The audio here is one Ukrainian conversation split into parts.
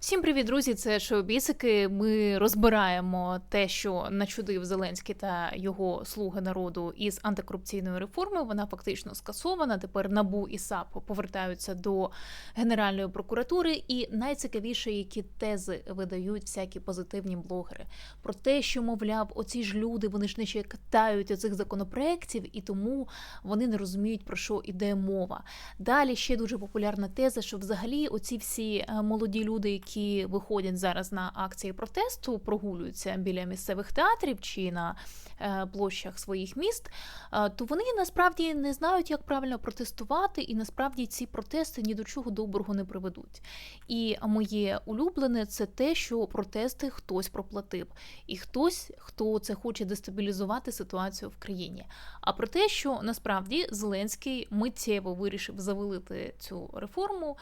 Всім привіт, друзі! Це Шоу-Бісики. Ми розбираємо те, що начудив Зеленський та його слуги народу із антикорупційної реформи. Вона фактично скасована. Тепер набу і САП повертаються до Генеральної прокуратури. І найцікавіше, які тези видають всякі позитивні блогери про те, що мовляв, оці ж люди вони ж не ще катають оцих законопроєктів, і тому вони не розуміють про що іде мова. Далі ще дуже популярна теза, що взагалі оці всі е, молоді люди, які які виходять зараз на акції протесту, прогулюються біля місцевих театрів чи на е, площах своїх міст, е, то вони насправді не знають, як правильно протестувати, і насправді ці протести ні до чого доброго не приведуть. І моє улюблене це те, що протести хтось проплатив, і хтось, хто це хоче дестабілізувати ситуацію в країні. А про те, що насправді Зеленський миттєво вирішив завалити цю реформу.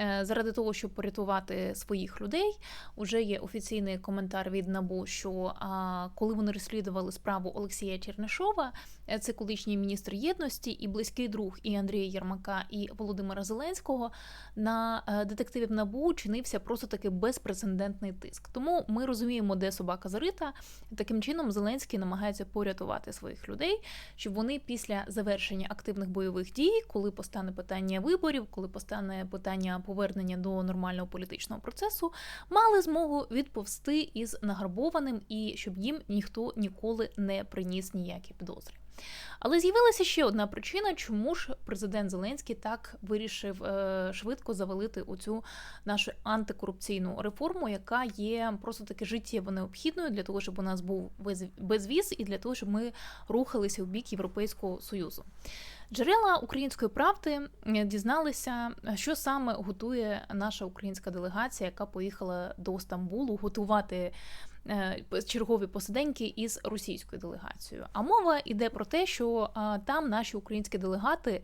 Е, заради того, щоб порятувати своїх людей. Уже є офіційний коментар від Набу, що коли вони розслідували справу Олексія Чернишова, це колишній міністр єдності і близький друг і Андрія Єрмака, і Володимира Зеленського, на е, детективів Набу чинився просто таки безпрецедентний тиск. Тому ми розуміємо, де собака зарита. Таким чином, Зеленський намагається порятувати своїх людей, щоб вони після завершення активних бойових дій, коли постане питання виборів, коли постане питання повернення до нормального політичного процесу, мали змогу відповсти із награбованим і щоб їм ніхто ніколи не приніс ніякі підозри. Але з'явилася ще одна причина, чому ж президент Зеленський так вирішив е, швидко завалити оцю нашу антикорупційну реформу, яка є просто таки життєво необхідною для того, щоб у нас був безвіз і для того, щоб ми рухалися в бік Європейського союзу. Джерела української правди дізналися, що саме готує наша українська делегація, яка поїхала до Стамбулу готувати е, чергові посиденьки із російською делегацією. А мова йде про те, що там наші українські делегати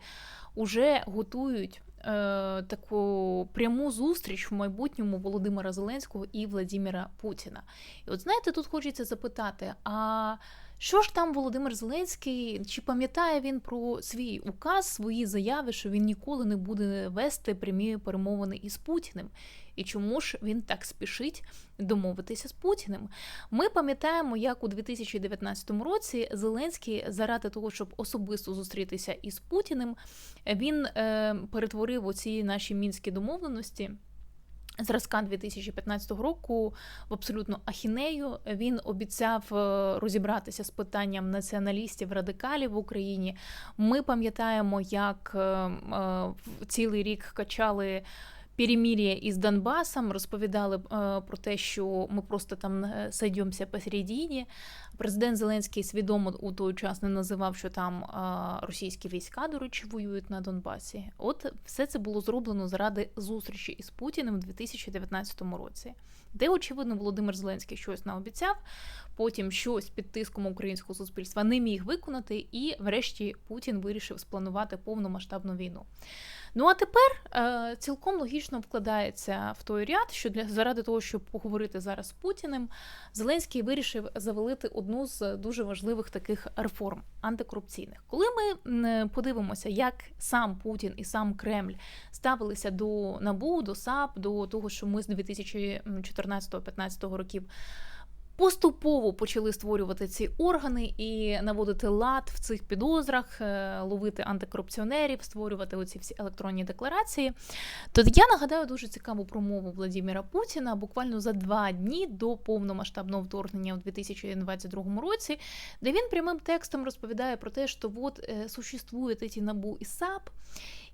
вже готують. Е, таку пряму зустріч в майбутньому Володимира Зеленського і Владимира Путіна. І от знаєте, тут хочеться запитати: а що ж там Володимир Зеленський? Чи пам'ятає він про свій указ, свої заяви, що він ніколи не буде вести прямі перемовини із Путіним? І чому ж він так спішить домовитися з Путіним? Ми пам'ятаємо, як у 2019 році Зеленський, заради того, щоб особисто зустрітися із Путіним, він е, перетворив оці наші мінські домовленості. Зразка 2015 року в абсолютно ахінею він обіцяв е, розібратися з питанням націоналістів радикалів в Україні. Ми пам'ятаємо, як е, е, цілий рік качали перемір'я із Донбасом, розповідали про те, що ми просто там сойдемося посередині. Президент Зеленський свідомо у той час не називав, що там російські війська, до речі, воюють на Донбасі. От все це було зроблено заради зустрічі із Путіним у 2019 році, де, очевидно, Володимир Зеленський щось наобіцяв, потім щось під тиском українського суспільства не міг виконати, і, врешті, Путін вирішив спланувати повномасштабну війну. Ну а тепер е, цілком логічно вкладається в той ряд, що для заради того, щоб поговорити зараз з Путіним, Зеленський вирішив завалити одну з дуже важливих таких реформ антикорупційних. Коли ми подивимося, як сам Путін і сам Кремль ставилися до НАБУ, до САП, до того, що ми з 2014-2015 років поступово почали створювати ці органи і наводити лад в цих підозрах, е, ловити антикорупціонерів, створювати оці всі електронні декларації. То я нагадаю дуже цікаву промову Владимира Путіна буквально за два дні до повномасштабного вторгнення у 2022 році, де він прямим текстом розповідає про те, що от е, существують ці набу і САП.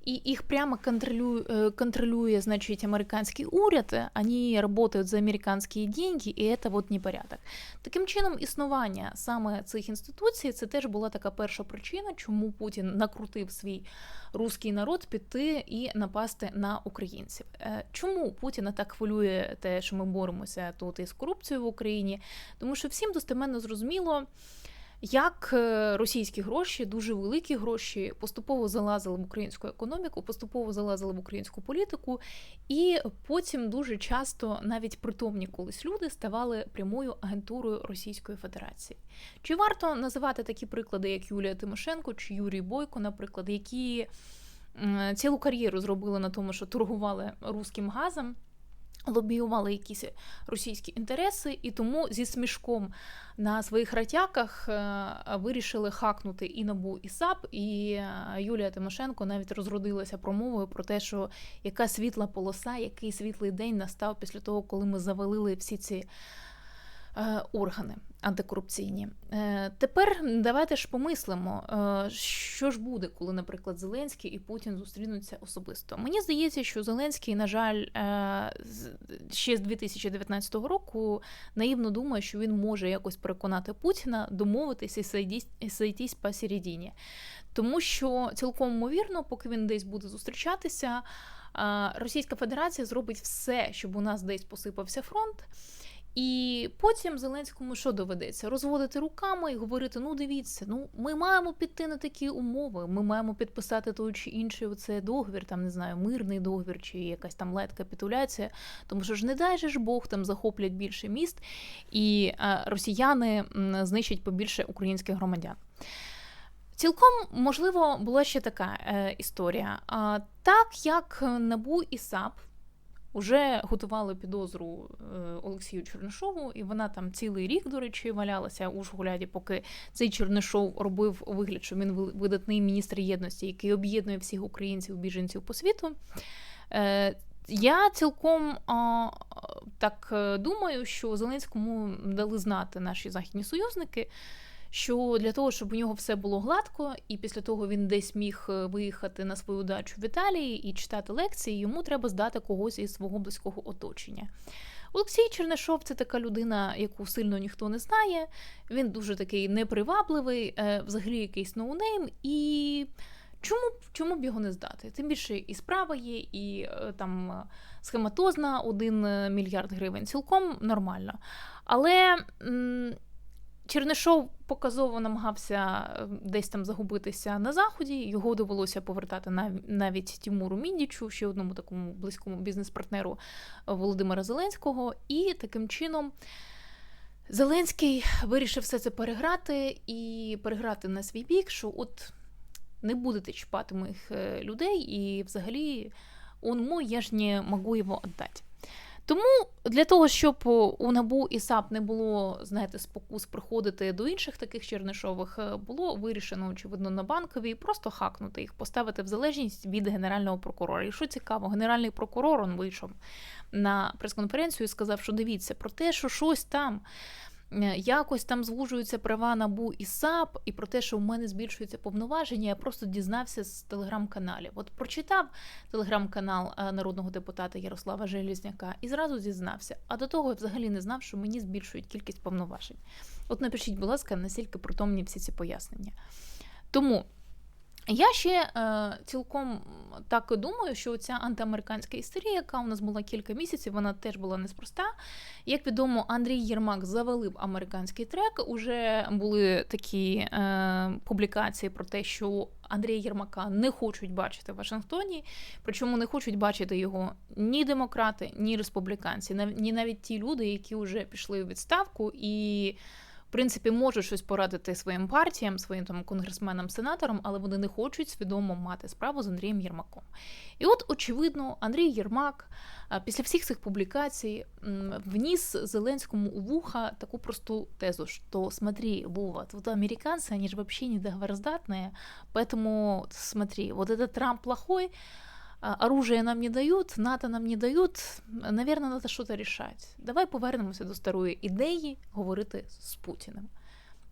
И их прямо контролює, э, контролює, значит, американский уряд, они работают за американські деньги, і це вот непорядок. Таким чином, існування саме цих інституцій, це теж була така перша причина, чому Путін накрутив свій руський народ піти і напасти на українців. Е, чому Путіна так хвилює те, що ми боремося тут із корупцією в Україні? Тому що всім достеменно зрозуміло як е, російські гроші, дуже великі гроші, поступово залазили в українську економіку, поступово залазили в українську політику, і потім дуже часто навіть притомні колись люди ставали прямою агентурою Російської Федерації. Чи варто називати такі приклади, як Юлія Тимошенко чи Юрій Бойко, наприклад, які цілу кар'єру зробили на тому, що торгували руським газом? Лобіювали якісь російські інтереси, і тому зі смішком на своїх ратяках е, вирішили хакнути і набу, і САП. І е, Юлія Тимошенко навіть розродилася промовою про те, що яка світла полоса, який світлий день настав після того, коли ми завалили всі ці. Е, органи антикорупційні. Е, тепер давайте ж помислимо, е, що ж буде, коли, наприклад, Зеленський і Путін зустрінуться особисто. Мені здається, що Зеленський, на жаль, ще з 2019 року наївно думає, що він може якось переконати Путіна домовитися і сойтись посередині. Тому що цілком ймовірно, поки він десь буде зустрічатися, Російська Федерація зробить все, щоб у нас десь посипався фронт. І потім Зеленському що доведеться? Розводити руками і говорити: ну дивіться, ну ми маємо піти на такі умови, ми маємо підписати той чи інший оце договір, там не знаю, мирний договір чи якась там лайт капітуляція. Тому що ж не дай же ж Бог там захоплять більше міст, і росіяни знищать побільше українських громадян. Цілком можливо була ще така е, історія. А, Так як Набу і САП Уже готували підозру е, Олексію Чернишову, і вона там цілий рік, до речі, валялася у Шгуляді, поки цей Чернишов робив вигляд, що він видатний міністр єдності, який об'єднує всіх українців, біженців по світу. Е, я цілком а, так е, думаю, що Зеленському дали знати наші західні союзники що для того, щоб у нього все було гладко, і після того він десь міг е, виїхати на свою дачу в Італії і читати лекції, йому треба здати когось із свого близького оточення. Олексій Чернишов це така людина, яку сильно ніхто не знає. Він дуже такий непривабливий, е, взагалі якийсь ноунейм. І чому чому б його не здати? Тим більше і справа є, і е, там схематозна один мільярд гривень цілком нормально. Але. Чернишов показово намагався е, десь там загубитися на заході. Його довелося повертати навіть Тімуру Міндічу, ще одному такому близькому бізнес-партнеру Володимира Зеленського. І таким чином Зеленський вирішив все це переграти і переграти на свій бік, що от не будете чіпати моїх е, людей, і взагалі он мой, я ж не можу його віддати. Тому для того, щоб у набу і САП не було, знаєте, спокус приходити до інших таких чернишових, е, було вирішено, очевидно, на банковій просто хакнути їх, поставити в залежність від генерального прокурора. І що цікаво, генеральний прокурор он вийшов на прес-конференцію і сказав, що дивіться про те, що щось там. Е, якось там звужуються права набу і САП, і про те, що в мене збільшуються повноваження, я просто дізнався з телеграм-каналів. От прочитав телеграм-канал е, народного депутата Ярослава Желізняка і зразу зізнався. А до того я взагалі не знав, що мені збільшують кількість повноважень. От напишіть, будь ласка, наскільки притомні всі ці пояснення. Тому. Я ще е, цілком так думаю, що ця антиамериканська історія, яка у нас була кілька місяців, вона теж була неспроста. Як відомо, Андрій Єрмак завалив американський трек. Уже були такі е, публікації про те, що Андрія Єрмака не хочуть бачити в Вашингтоні, причому не хочуть бачити його ні демократи, ні республіканці, ні навіть ті люди, які вже пішли у відставку і принципі можуть щось порадити своїм партіям, своїм там конгресменам, сенаторам, але вони не хочуть свідомо мати справу з Андрієм Єрмаком. І от, очевидно, Андрій Єрмак після всіх цих публікацій вніс Зеленському у вуха таку просту тезу, що смотри, Вова, тут американці, они же вообще не договороздатные, поэтому смотри, вот этот Трамп плохой, оружие нам не дають, НАТО нам не дають, наверное, треба щось рішати. Давай повернемося до старої ідеї говорити з Путіним.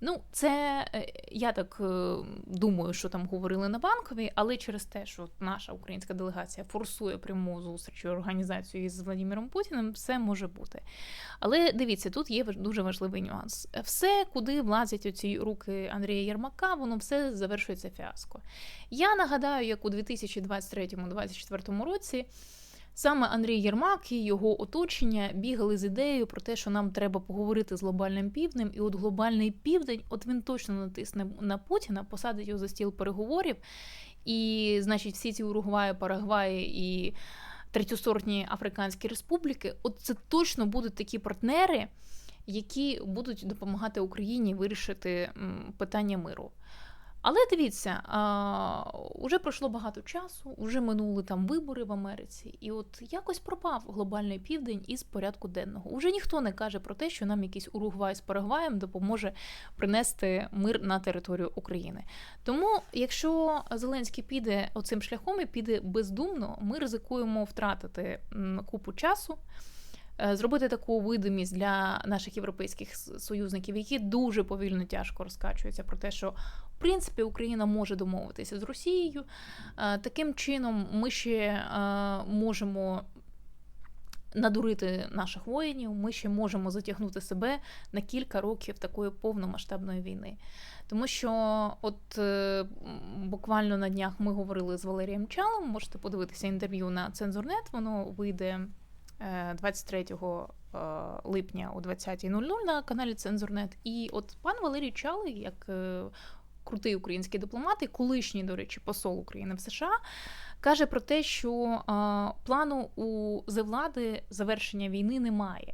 Ну, це е, я так е, думаю, що там говорили на банковій, але через те, що наша українська делегація форсує пряму зустріч організацію із Владимиром Путіним, все може бути. Але дивіться, тут є дуже важливий нюанс. Все, куди влазять оці руки Андрія Єрмака, воно все завершується фіаско. Я нагадаю, як у 2023-2024 році. Саме Андрій Єрмак і його оточення бігали з ідеєю про те, що нам треба поговорити з глобальним півднем, і от глобальний південь, от він точно натисне на Путіна, посадить його за стіл переговорів, і, значить, всі ці Уругваї, Парагваї і третьосортні Африканські республіки, от це точно будуть такі партнери, які будуть допомагати Україні вирішити питання миру. Але дивіться, а, уже пройшло багато часу, вже минули там вибори в Америці, і от якось пропав глобальний південь із порядку денного. Уже ніхто не каже про те, що нам якийсь Уругвай з Парагваєм допоможе принести мир на територію України. Тому, якщо Зеленський піде оцим шляхом і піде бездумно, ми ризикуємо втратити купу часу. е, Зробити таку видимість для наших європейських союзників, які дуже повільно тяжко розкачуються про те, що принципі Україна може домовитися з Росією. Е, Таким чином, ми ще е, можемо надурити наших воїнів, ми ще можемо затягнути себе на кілька років такої повномасштабної війни. Тому що, от е, буквально на днях ми говорили з Валерієм Чалом, можете подивитися інтерв'ю на Цензурнет, воно вийде е, 23 е, липня о 20.00 на каналі Цензурнет. І от пан Валерій Чалий, як крутий український дипломат і колишній, до речі, посол України в США, каже про те, що плану у влади завершення війни немає.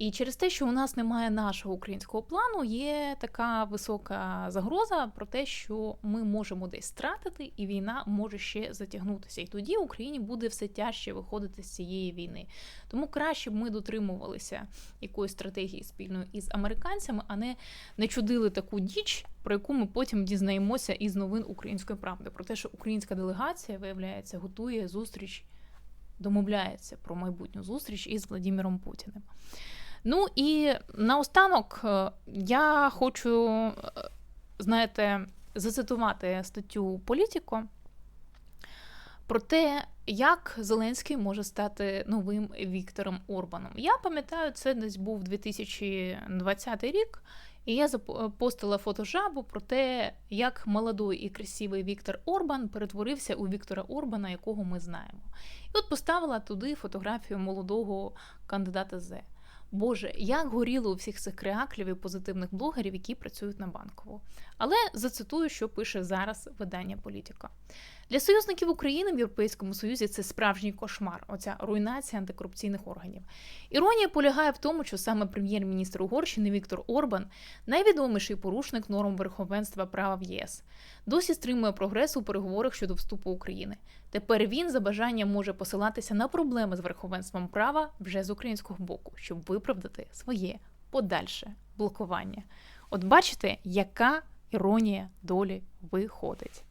І через те, що у нас немає нашого українського плану, є така висока загроза про те, що ми можемо десь стратити, і війна може ще затягнутися. І тоді Україні буде все тяжче виходити з цієї війни. Тому краще б ми дотримувалися якоїсь стратегії спільної із американцями, а не, не чудили таку діч, про яку ми потім дізнаємося із новин української правди. Про те, що українська делегація, виявляється, готує зустріч, домовляється про майбутню зустріч із Владимиром Путіним. Ну і наостанок е, я хочу, е, знаєте, зацитувати статтю Політіко про те, як Зеленський може стати новим Віктором Орбаном. Я пам'ятаю, це десь був 2020 рік, і я запостила фотожабу про те, як молодий і красивий Віктор Орбан перетворився у Віктора Орбана, якого ми знаємо. І от поставила туди фотографію молодого кандидата З. Боже, як горіло у всіх цих креаклів і позитивних блогерів, які працюють на банкову. Але зацитую, що пише зараз видання Політика. Для союзників України в Європейському Союзі це справжній кошмар, оця руйнація антикорупційних органів. Іронія полягає в тому, що саме прем'єр-міністр Угорщини Віктор Орбан найвідоміший порушник норм верховенства права в ЄС. Досі стримує прогрес у переговорах щодо вступу України. Тепер він за бажанням може посилатися на проблеми з верховенством права вже з українського боку, щоб виправдати своє подальше блокування. От бачите, яка іронія долі виходить.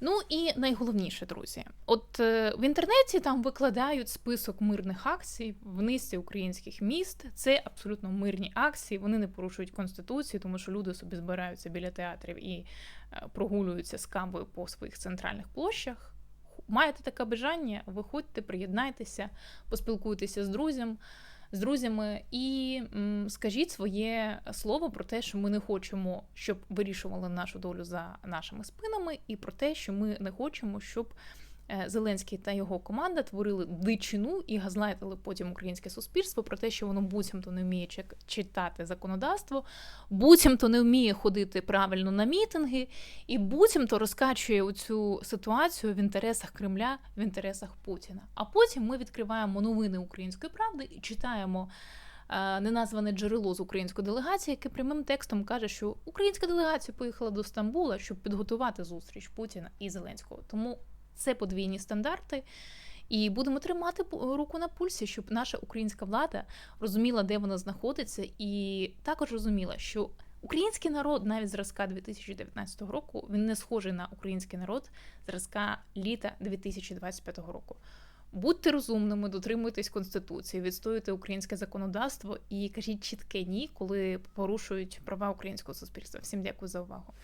Ну і найголовніше, друзі, от е, в інтернеті там викладають список мирних акцій в низці українських міст. Це абсолютно мирні акції. Вони не порушують конституцію, тому що люди собі збираються біля театрів і е, прогулюються з кавою по своїх центральних площах. Маєте таке бажання? Виходьте, приєднайтеся, поспілкуйтеся з друзям. З друзями і скажіть своє слово про те, що ми не хочемо, щоб вирішували нашу долю за нашими спинами, і про те, що ми не хочемо, щоб Зеленський та його команда творили дичину і газлайтили потім українське суспільство про те, що воно буцімто не вміє читати законодавство, буцімто не вміє ходити правильно на мітинги, і буцімто розкачує цю ситуацію в інтересах Кремля, в інтересах Путіна. А потім ми відкриваємо новини української правди і читаємо. е, Неназване джерело з української делегації, яке прямим текстом каже, що українська делегація поїхала до Стамбула, щоб підготувати зустріч Путіна і Зеленського. Тому це подвійні стандарти. І будемо тримати руку на пульсі, щоб наша українська влада розуміла, де вона знаходиться, і також розуміла, що український народ навіть зразка 2019 року він не схожий на український народ зразка літа 2025 року. Будьте розумними, дотримуйтесь конституції, відстоюйте українське законодавство і кажіть чітке ні, коли порушують права українського суспільства. Всім дякую за увагу.